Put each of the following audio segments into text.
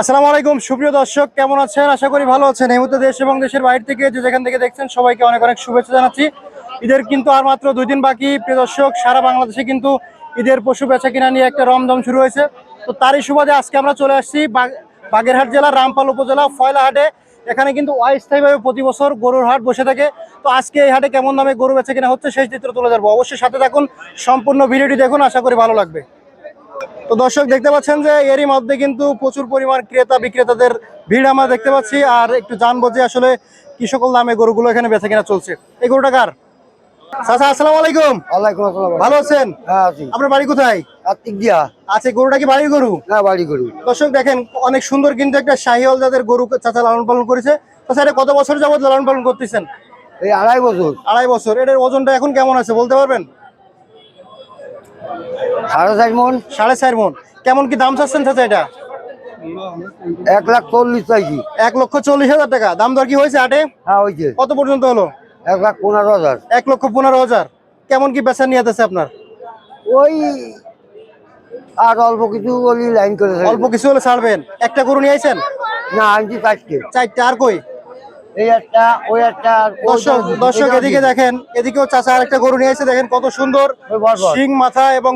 আসসালামু আলাইকুম। সুপ্রিয় দর্শক, কেমন আছেন? আশা করি ভালো আছেন। এই মুহূর্তে দেশ এবং দেশের বাইরে থেকে যে যেখান থেকে দেখছেন, সবাইকে অনেক অনেক শুভেচ্ছা জানাচ্ছি। ঈদের কিন্তু আর মাত্র দুই দিন বাকি। প্রিয় দর্শক, সারা বাংলাদেশে কিন্তু ঈদের পশু বেচা কিনা নিয়ে একটা রমদম শুরু হয়েছে। তো তারই সুবাদে আজকে আমরা চলে আসছি বাগ- বাগেরহাট জেলা রামপাল উপজেলা, ফয়লাহাটে। এখানে কিন্তু অস্থায়ীভাবে প্রতি বছর গরুর হাট বসে থাকে। তো আজকে এই হাটে কেমন দামে গরু বেচা কিনা হচ্ছে, সেই চিত্র তুলে ধরবো। অবশ্যই সাথে থাকুন, সম্পূর্ণ ভিডিওটি দেখুন, আশা করি ভালো লাগবে। তো দর্শক দেখতে পাচ্ছেন যে এরই মধ্যে কিন্তু প্রচুর পরিমাণ ক্রেতা বিক্রেতাদের ভিড় আমরা দেখতে পাচ্ছি। আর একটু জানব যে আসলে কি সকল দামে গরুগুলো এখানে বেচা কেনা চলছে। এই গরুটা কার? চাচা আসসালামু আলাইকুম। ওয়ালাইকুম আসসালাম। ভালো আছেন? হ্যাঁ আছি। আপনার বাড়ি কোথায়? আছে গরুটা কি বাড়ির গরু? হ্যাঁ বাড়ি করি দর্শক দেখেন অনেক সুন্দর কিন্তু একটা শাহিওয়াল জাতের গরু চাচা লালন পালন করেছে। চাচা এটা কত বছর যাবত লালন পালন করতেছেন? এই আড়াই বছর। আড়াই বছর। এটার ওজনটা এখন কেমন আছে বলতে পারবেন? সাড়ে চার মন সাড়ে চার মন। কেমন কি দাম চাচ্ছেন চাচা এটা? এক লাখ চল্লিশ চাইছি। এক লক্ষ চল্লিশ হাজার টাকা। দাম দর কি হয়েছে আটে হ্যাঁ হয়েছে। কত পর্যন্ত হলো? এক লাখ পনেরো হাজার। এক লক্ষ পনেরো হাজার। কেমন কি বেচা নিয়ে আছে আপনার? ওই আর অল্প কিছু লাইন করে অল্প কিছু হলে ছাড়বেন। একটা গরু নিয়ে আইছেন? না আনছি চারটে। চারটা। আর কই? এই একটা ওই একটা দর্শক দর্শক এদিকে দেখেন এদিকেও চাচা আর একটা গরু দেখেন কত সুন্দর। শিং মাথা এবং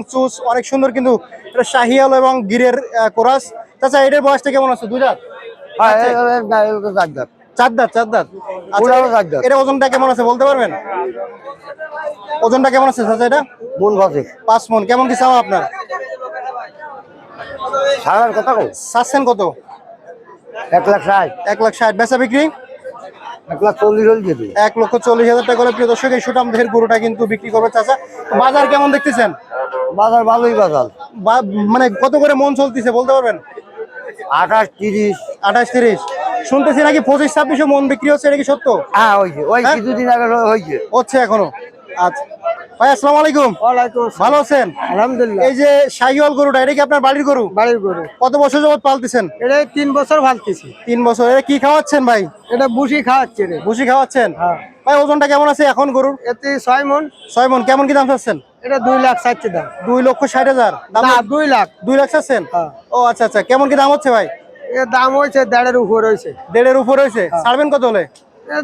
অনেক সুন্দর কিন্তু এটা শাহিয়াল এবং গিরের কোরাস। চাচা এটার বয়সটা কেমন আছে? দুই দাঁত? হ্যাঁ। এ- এ- না, এগুলো চার দাঁত। চার দাঁত চার দাঁত। আচ্ছা। এটা ওজনটা কেমন আছে বলতে পারবেন? ওজনটা কেমন আছে চাচা এটা? মন বসে পাঁচ মন। কেমন কি চাওয়া আপনার? সারার কথা চাচ্ছেন কত? এক লাখ ষাট। এক লাখ ষাট। বেচা বিক্রি? এক লক্ষ চল্লিশ হাজার টাকা হলে প্রিয় দর্শক এই সুটাম দেহের গরুটা কিন্তু বিক্রি করবে চাচা। বাজার কেমন দেখতেছেন? বাজার ভালোই বাজার। মানে কত করে মন চলতেছে বলতে পারবেন? আঠাশ তিরিশ। আঠাশ তিরিশ। শুনতেছি নাকি পঁচিশ ছাব্বিশে মন বিক্রি হচ্ছে এটা কি সত্য? হ্যাঁ হয়েছে। ওই হ্যাঁ? কিছুদিন আগে হয়েছে। হচ্ছে এখনও। আচ্ছা। ভাই আসসালামু আলাইকুম। ওয়ালাইকুম ভালো আছেন? আলহামদুলিল্লাহ। এই যে শাহিওয়াল গরুটা এটা কি আপনার বাড়ির গরু? বাড়ির গরু। কত বছর যাবত পালতেছেন? এটা তিন বছর তিন বছর। এটা কি খাওয়াচ্ছেন ভাই? এটা বুসি খাওয়াচ্ছে রে। খাওয়াচ্ছেন? হ্যাঁ। ভাই ওজনটা কেমন আছে এখন গরুর? এতে ছয় মন। ছয় মন। কেমন কি দাম চাচ্ছেন? এটা দুই লাখ দাম। দুই লক্ষ ষাট হাজার। দাম দুই লাখ। দুই লাখ চাচ্ছেন? হ্যাঁ। ও আচ্ছা আচ্ছা। কেমন কি দাম হচ্ছে ভাই? এর দাম হয়েছে দেড়ের উপর হয়েছে। দেড়ের উপর হয়েছে? হ্যাঁ। ছাড়বেন কত হলে?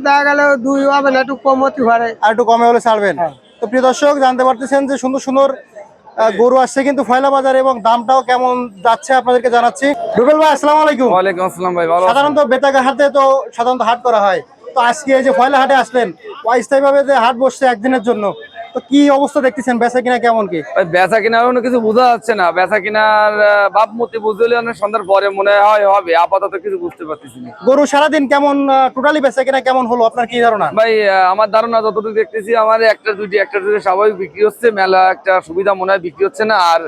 দেখা গেল দুই হবে না একটু কম হতে পারে আর একটু কমে হলে ছাড়বেন। তো প্রিয় দর্শক জানতে পারতেছেন যে সুন্দর সুন্দর গরু আসছে কিন্তু ফয়লা বাজার এবং দামটাও কেমন যাচ্ছে আপনাদেরকে জানাচ্ছি। রুবেল ভাই আসসালামু আলাইকুম। ওয়ালাইকুম আসসালাম ভাই ভালো সাধারণত বেতাগা হাটে তো সাধারণত হাট করা হয়। তো আজকে এই যে ফয়লা হাটে আসলেন অস্থায়ী ভাবে যে হাট বসছে একদিনের জন্য তো কি অবস্থা দেখতেছেন? বেচা কিনা কেমন কি? বেচা কেনার কোনো কিছু বোঝা যাচ্ছে না। বেচা কিনার ভাবমূর্তি বুঝলে সন্ধ্যার পরে মনে হয় হবে আপাতত কিছু বুঝতে পারতেছি না। গরু সারাদিন কেমন টোটালি বেচা কিনা কেমন হলো? আপনার কি ধারণা? ভাই আমার ধারণা যতটুকু দেখতেছি আমার একটা দুইটি একটা দুইটি স্বাভাবিক বিক্রি হচ্ছে মেলা একটা সুবিধা মনে হয় বিক্রি হচ্ছে না আর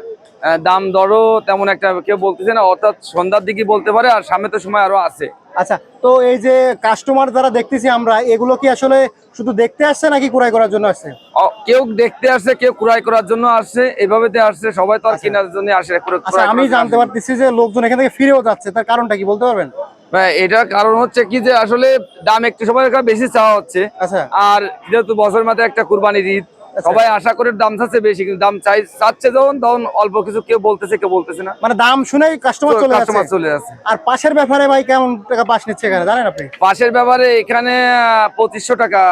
দাম দরও তেমন একটা কেউ বলতেছে না অর্থাৎ সন্ধ্যার দিকে বলতে পারে আর সামনে তো সময় আরও আছে। আচ্ছা তো এই যে কাস্টমার যারা দেখতেছি আমরা এগুলো কি আসলে শুধু দেখতে আসছে নাকি ক্রয় করার জন্য আসছে? কেউ দেখতে আসছে কেউ ক্রয় করার জন্য আসছে এভাবে তো আসছে সবাই তো আর কেনার জন্য আসে আচ্ছা আমি জানতে পারতেছি যে লোকজন এখান থেকে ফিরেও যাচ্ছে তার কারণটা কি বলতে পারবেন? এটার কারণ হচ্ছে কি যে আসলে দাম একটু সময় বেশি চাওয়া হচ্ছে। আচ্ছা। আর যেহেতু বছর মাথায় একটা কুরবানি ঈদ সবাই আশা করে দাম চাচ্ছে বেশি কিন্তু দাম চাই চাচ্ছে যখন তখন অল্প কিছু কেউ বলতেছে কেউ বলতেছে না। মানে দাম শুনেই কাস্টমার চলে কাস্টমার চলে যাচ্ছে। আর পাশের ব্যাপারে ভাই কেমন টাকা পাশ নিচ্ছে এখানে জানেন আপনি? পাশের ব্যাপারে এখানে পঁচিশশো টাকা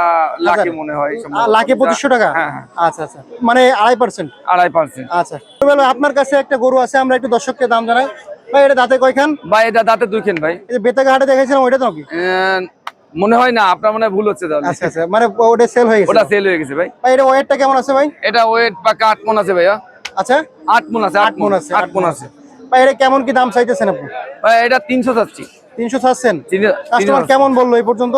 লাখে মনে হয়। লাখে পঁচিশশো টাকা? হ্যাঁ হ্যাঁ। আচ্ছা আচ্ছা। মানে আড়াই পার্সেন্ট আড়াই পার্সেন্ট আচ্ছা। আপনার কাছে একটা গরু আছে আমরা একটু দর্শককে দাম জানাই। ভাই এটা দাঁতে কয়খান? ভাই এটা দাঁতে দুইখান ভাই। হাটে দেখেছিলাম ওইটা তো কি মনে হয় না আপনার মনে ভুল হচ্ছে তাহলে। আচ্ছা আচ্ছা মানে ওটা সেল হয়ে গেছে। ওটা সেল হয়ে গেছে ভাই। ভাই এটা ওয়েটটা কেমন আছে ভাই? এটা ওয়েট বা কাট মন আছে ভাইয়া। আচ্ছা? আট মন আছে আট মন আছে আট মন আছে। ভাই এটা কেমন কি দাম চাইতেছেন আপনি? ভাই এটা তিনশো চাচ্ছি। তিনশো চাচ্ছেন? কাস্টমার কেমন বলল এই পর্যন্ত?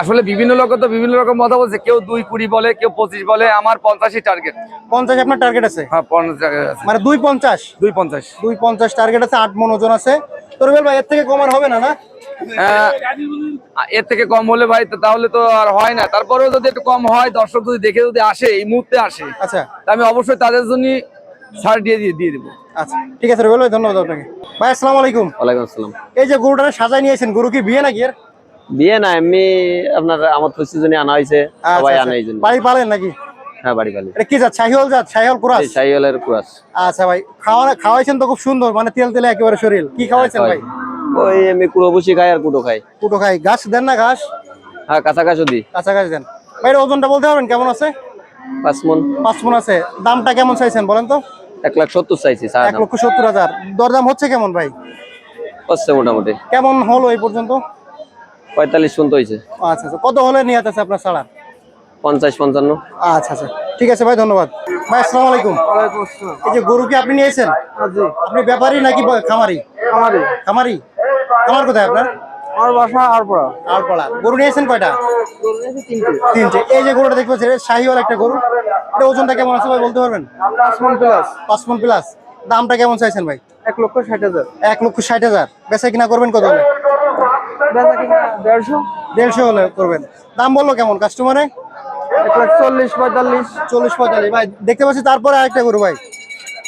আসলে বিভিন্ন লোক তো বিভিন্ন রকম কথা বলছে কেউ দুই কুড়ি বলে কেউ পঁচিশ বলে আমার পঞ্চাশই টার্গেট পঞ্চাশ আপনার টার্গেট আছে? হ্যাঁ পঞ্চাশ টার্গেট আছে। মানে দুই পঞ্চাশ? দুই পঞ্চাশ। দুই পঞ্চাশ টার্গেট আছে আট মন ওজন আছে। তো রুবেল ভাই এর থেকে কমার হবে না না? এর থেকে কম হলে ভাই তো তাহলে তো আর হয় না। তারপরেও যদি একটু কম হয় দর্শক যদি দেখে যদি আসে এই মুহূর্তে আসে আচ্ছা। তা আমি অবশ্যই তাদের জন্য ছাড় দিয়ে দিয়ে দিয়ে দেবো। আচ্ছা ঠিক আছে রুবেল ভাই ধন্যবাদ আপনাকে। ভাই আসসালামু আলাইকুম। ওয়ালাইকুম আসসালাম। এই যে গরুটা সাজাই নিয়েছেন গরু কি বিয়ে নাকি এর? বিয়ে না এমনি আপনার আমার খুশির জন্য আনা হয়েছে আচ্ছা, সবাই আচ্ছা। আনে এই জন্য। বাড়ি পালেন নাকি? হ্যাঁ বাড়ি পালি। এটা কি জাত? শাহিওল জাত? শাহিওল ক্রাস? সাইকেলের কুরাস। আচ্ছা ভাই খাওয়া খাওয়াইছেন তো খুব সুন্দর মানে তেল তেলে একেবারে শরীর। কি খাওয়াইছেন ভাই? ওই এমনি কুড়ো ভুসি খাই আর কুটো খাই। কুটো খাই। ঘাস দেন না ঘাস? হ্যাঁ কাছাকাছি দিই। দেন। ভাই ওজনটা বলতে পারবেন? কেমন আছে? পাঁচ মন। পাঁচ মন আছে। দামটা কেমন চাইছেন বলেন তো? এক লাখ সত্তর চাইছি এক লক্ষ সত্তর হাজার। দরদাম হচ্ছে কেমন ভাই? হচ্ছে মোটামুটি। কেমন হলো এই পর্যন্ত? পঁয়তাল্লিশ পর্যন্ত হয়েছে। আচ্ছা আচ্ছা। কত হলে নিয়ে আছে আপনার ছাড়া পঞ্চাশ পঞ্চান্ন। আচ্ছা আচ্ছা। ঠিক আছে ভাই ধন্যবাদ। ভাই আসসালামু আলাইকুম। এই যে গরু কি আপনি নিয়েছেন? আপনি ব্যাপারী নাকি ব- খামারি? খামারি। খামার? কোথায় আপনার? আমার বাসা আরপড়া। গরু নিয়েছেন কয়টা? তিনটে। এই যে গরুটা দেখতে শাহিওয়াল একটা গরু। এটা ওজনটা কেমন আছে ভাই বলতে পারবেন? পাঁচ মন প্লাস পাঁচ প্লাস দামটা কেমন চাইছেন ভাই? এক লক্ষ ষাট হাজার। এক লক্ষ ষাট হাজার। বেচা কিনা করবেন কত হলে? দেড়শো? দেড়শো হলে করবেন। দাম বলল কেমন কাস্টমারে চল্লিশ পঁয়তাল্লিশ। চল্লিশ পঁয়তাল্লিশ। ভাই দেখতে পাচ্ছি তারপরে আরেকটা গরু ভাই।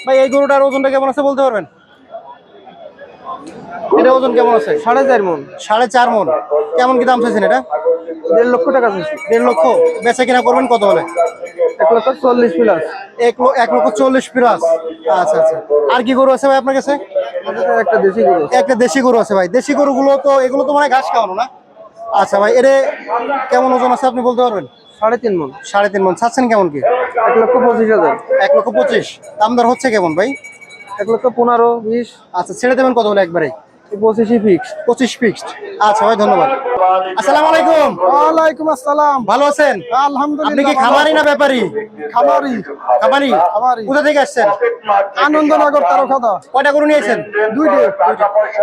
ভাই এই গরুটার ওজনটা কেমন আছে বলতে পারবেন? এটা ওজন কেমন আছে? সাড়ে চার মন। সাড়ে চার মন। কেমন কি দাম চাইছেন এটা? দেড় লক্ষ টাকা চাইছি। দেড় লক্ষ। বেচা কিনা করবেন কত হলে? এক লক্ষ চল্লিশ প্লাস। এক এক লক্ষ চল্লিশ প্লাস। আচ্ছা আচ্ছা। আর কি গরু আছে ভাই আপনার কাছে? একটা দেশি গরু একটা দেশি গরু আছে ভাই। দেশি গরুগুলো তো এগুলো তো মানে ঘাস খাওয়ানো না? আচ্ছা ভাই এর কেমন ওজন আছে আপনি বলতে পারবেন? সাড়ে তিন মন। সাড়ে তিন মন। ছাড়ছেন কেমন কি? এক লক্ষ পঁচিশ হাজার। এক লক্ষ পঁচিশ। দাম দর হচ্ছে কেমন ভাই? এক লক্ষ পনেরো বিশ। আচ্ছা ছেড়ে দেবেন কত হলে একবারে? পঁচিশই ফিক্সড পঁচিশ ফিক্সড আচ্ছা ভাই ধন্যবাদ। আসসালামু আলাইকুম। ওয়ালাইকুম আসসালাম। ভালো আছেন? আপনি কি খামারি না ব্যাপারী? খামারি। খামারি? খামারি। কোথা থেকে আসছেন? আনন্দনগর তারকাদা। কয়টা গরু নিয়েছেন? দুইটে।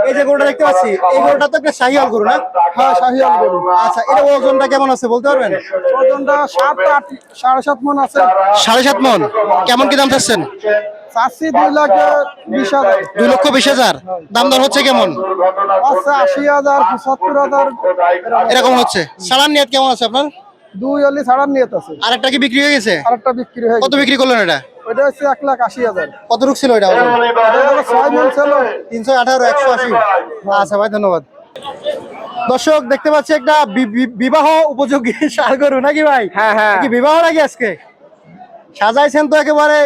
এই যে গরুটা দেখতে পাচ্ছি এই গরুটা তো একটা শাহিয়াল গরু না? হ্যাঁ শাহিয়াল গরু। আচ্ছা এটা ওজনটা কেমন আছে বলতে পারবেন? ওজনটা সাত আট সাড়ে সাত মন আছে। সাড়ে সাত মন। কেমন কি দাম চাচ্ছেন? চাষি দুই লাখ বিশ হাজার। দুই লক্ষ বিশ হাজার। দাম দর হচ্ছে কেমন? আছে আশি হাজার পঁচাত্তর হাজার। এরকম হচ্ছে। সালান নিয়ত কেমন আছে আপনার? দুই অলি ছাড়ার নিয়ত আছে। আরেকটা কি বিক্রি হয়ে গেছে? আরেকটা বিক্রি হয়ে কত বিক্রি করলেন এটা? ওইটা হচ্ছে এক লাখ আশি হাজার। কত রুক ছিল এটা? ছয় মন ছিল। তিনশো আঠারো একশো আশি। আচ্ছা ভাই ধন্যবাদ। দর্শক দেখতে পাচ্ছি একটা বিবাহ উপযোগী সার গরু নাকি ভাই? হ্যাঁ হ্যাঁ। কি বিবাহ নাকি আজকে? সাজাইছেন তো একেবারে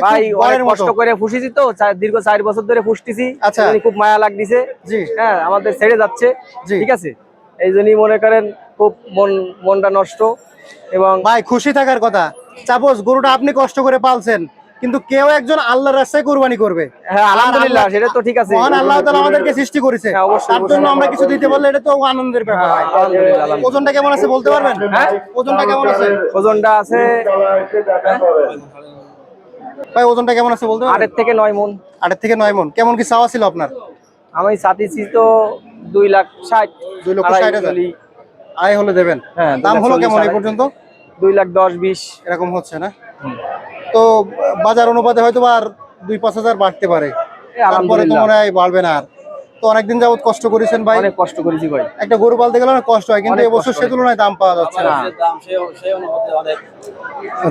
কষ্ট করে ফুসিছি তো দীর্ঘ চার বছর ধরে ফুসতেছি। আচ্ছা। খুব মায়া লাগতেছে। জি। হ্যাঁ আমাদের ছেড়ে যাচ্ছে। জি। ঠিক আছে? এই জন্যই মনে করেন খুব মন মনটা নষ্ট এবং ভাই খুশি থাকার কথা। চাপোজ গরুটা আপনি কষ্ট করে পালছেন কিন্তু কেউ একজন আল্লাহর রাস্তায় কোরবানি করবে। হ্যাঁ আলহামদুলিল্লাহ সেটা তো ঠিক আছে। মহান আল্লাহ তাআলা আমাদেরকে সৃষ্টি করেছে। হ্যাঁ, অবশ্যই, তার জন্য আমরা কিছু দিতে পারলে এটা তো আনন্দের ব্যাপার ভাই। আলহামদুলিল্লাহ। ওজনটা কেমন আছে বলতে পারবেন? হ্যাঁ? ওজনটা কেমন আছে? ওজনটা আছে ভাই ওজনটা কেমন আছে বলতে পারবেন? আটের থেকে নয় মন। আটের থেকে নয় মন। কেমন কি চাওয়া ছিল আপনার? আমি চাতিছি তো দুই লাখ ষাট দুই লক্ষ ষাট হাজার? আয় হলে দেবেন? হ্যাঁ, দাম হলো কেমন এই পর্যন্ত? দুই লাখ দশ বিশ। এরকম হচ্ছে না? তো বাজার অনুপাতে হয়তো আর দুই পাঁচ হাজার বাড়তে পারে। তারপরে তো মনে হয় বাড়বে না আর। তো অনেকদিন যাবত কষ্ট করেছেন ভাই। অনেক কষ্ট করেছি ভাই। একটা গরু পালতে গেলে অনেক কষ্ট হয় কিন্তু এবছর সে তুলনায় দাম পাওয়া যাচ্ছে না।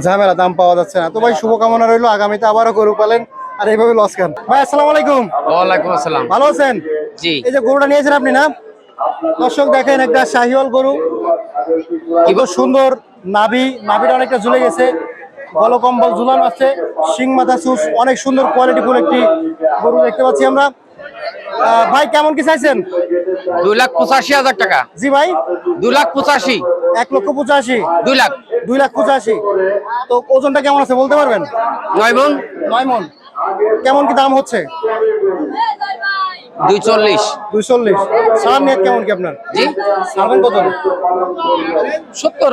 ঝামেলা দাম পাওয়া যাচ্ছে না। তো ভাই শুভকামনা রইল। আগামীতে আবারও গরু পালেন। আর এইভাবে লস খান। ভাই আসসালামু আলাইকুম। ওয়ালাইকুম আসসালাম। ভালো আছেন? জি। এই যে গরুটা নিয়েছেন আপনি না? দর্শক দেখেন একটা শাহিওয়াল গরু। কি সুন্দর নাভি। নাভিটা অনেকটা ঝুলে গেছে। গলকম্বল ঝুলানো আছে। শিং মাথা সুস অনেক সুন্দর কোয়ালিটি ফুল একটি গরু দেখতে পাচ্ছি আমরা। ভাই কেমন কি চাইছেন? দুই লাখ পঁচাশি হাজার টাকা। জি ভাই। দুই লাখ পঁচাশি। এক লক্ষ পঁচাশি। দুই লাখ। দুই লাখ পঁচাশি। তো ওজনটা কেমন আছে বলতে পারবেন? নয় মন। নয় মন। কেমন কি দাম হচ্ছে? দুই চল্লিশ দুই চল্লিশ সার নেট কেমন কি আপনার? জি? ছাড়বেন কত? সত্তর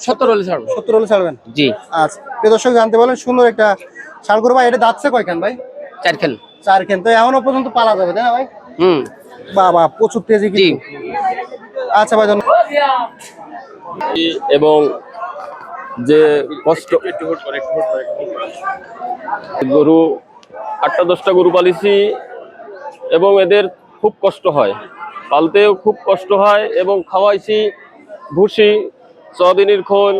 সত্তর হলে সত্তর হলে ছাড়বেন? জি। আচ্ছা প্রিয় দর্শক জানতে পারলেন সুন্দর একটা গরু। ভাই এটা দাঁতছে কয়খান ভাই? চার খেল। চার খান তো এখনও পর্যন্ত পালা যাবে তাই না ভাই? হুম। বাবা প্রচুর তেজি জি। কিন্তু। আচ্ছা ভাই এবং যে কষ্ট গরু আটটা দশটা গরু পালিছি। এবং এদের খুব কষ্ট হয়। পালতেও খুব কষ্ট হয় এবং খাওয়াইছি ভুসি, সয়াবিনের খোল,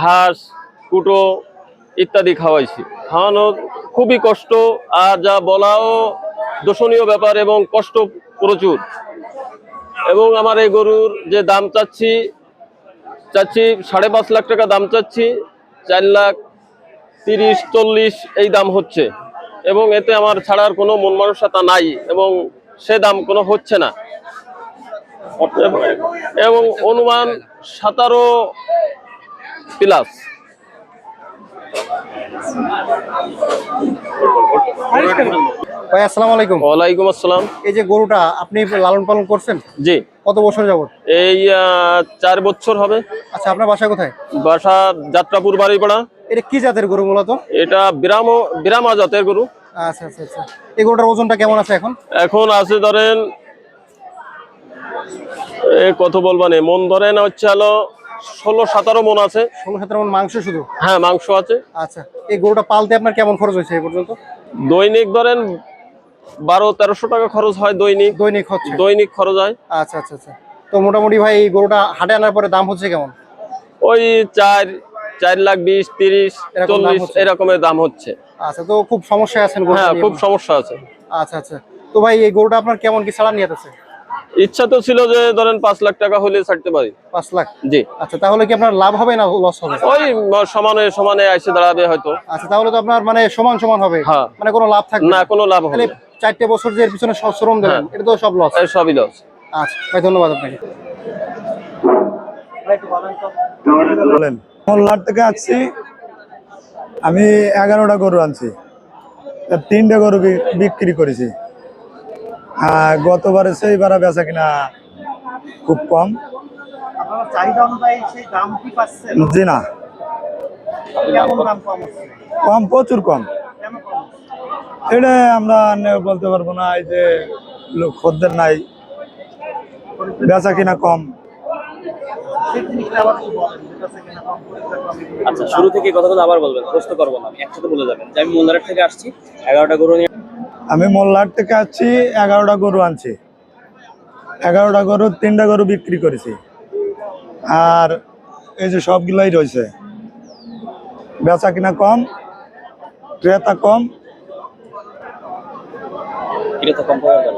ঘাস, কুটো ইত্যাদি খাওয়াইছি। খাওয়ানো খুবই কষ্ট আর যা বলাও দোষণীয় ব্যাপার এবং কষ্ট প্রচুর। এবং আমার এই গরুর যে দাম চাচ্ছি চাচ্ছি সাড়ে পাঁচ লাখ টাকা দাম চাচ্ছি, চার লাখ তিরিশ, চল্লিশ এই দাম হচ্ছে। এবং এতে আমার ছাড়ার কোনো মন মানসিকতা নাই এবং সে দাম কোনো হচ্ছে না। এবং- এবং অনুমান সতেরো প্লাস। ভাই আসসালামু আলাইকুম। ওয়ালাইকুম আসসালাম। এই যে গরুটা আপনি লালন পালন করছেন? জি। কত বছর যাবত এই চার বছর হবে। আচ্ছা আপনার বাসা কোথায়? বাসা যাত্রাপুর বাড়িপাড়া। এটা কি জাতের গরু মূলত এটা বিরাম বিরামা জাতের গরু। আচ্ছা আচ্ছা আচ্ছা। এই গরুটার ওজনটা কেমন আছে এখন? এখন আছে ধরেন এ কত বলবানে মন ধরেন হচ্ছে হলো ষোলো সতেরো মন আছে। ষোলো সতেরো মণ মাংস শুধু? হ্যাঁ মাংস আছে। আচ্ছা এই গরুটা পালতে আপনার কেমন খরচ হয়েছে এই পর্যন্ত? দৈনিক ধরেন বারো তেরোশো টাকা খরচ হয় দৈনিক। দৈনিক দৈনিক খরচ হয়। আচ্ছা আচ্ছা আচ্ছা। তো মোটামুটি ভাই এই গরুটা হাটে আনার পরে দাম হচ্ছে কেমন? ওই চার চার লাখ বিশ তিরিশ চল্লিশ এরকমের দাম হচ্ছে। আচ্ছা তো খুব সমস্যায় আছেন হ্যাঁ খুব সমস্যা আছে। আচ্ছা আচ্ছা। তো ভাই এই গরুটা আপনার কেমন কি ছাড়া নিয়ে আছে ইচ্ছা তো ছিল যে ধরেন পাঁচ লাখ টাকা হলে ছাড়তে পারি। পাঁচ লাখ? জি। আচ্ছা তাহলে কি আপনার লাভ হবে না লস হবে? ওই সমানে সমানে এসে দাঁড়াবে হয়তো। আচ্ছা তাহলে তো আপনার মানে সমান সমান হবে। হ্যাঁ। মানে কোনো লাভ থাকবে না কোনো লাভ হবে। চারটে বছর যে এর পিছনে সব শ্রম দিলেন এটা তো সব লস সবই লস আচ্ছা ভাই ধন্যবাদ আপনাকে। বলেন। মোল্লার থেকে আসছি। আমি এগারোটা গরু আনছি। তা তিনটে গরু বিক্রি করেছি। আর গতবারে সেইবার বেচা কিনা খুব কম। জি না। কম? কম প্রচুর কম। এটা আমরা বলতে পারব না এই যে লোক খদ্দের নাই বেচা কিনা কম। আচ্ছা শুরু থেকে কথাগুলো আবার বলবেন প্রশ্ন করব না আমি একসাথে বলে যাবেন। যে আমি মোল্লারের থেকে আসছি এগারোটা গরু নিয়ে আমি মোল্লার থেকে আসছি এগারোটা গরু আনছি। এগারোটা গরু তিনটা গরু বিক্রি করেছি। আর এই যে সবগুলাই রয়েছে। বেচা কিনা কম ক্রেতা কম এটা তো কম পাওয়া গেল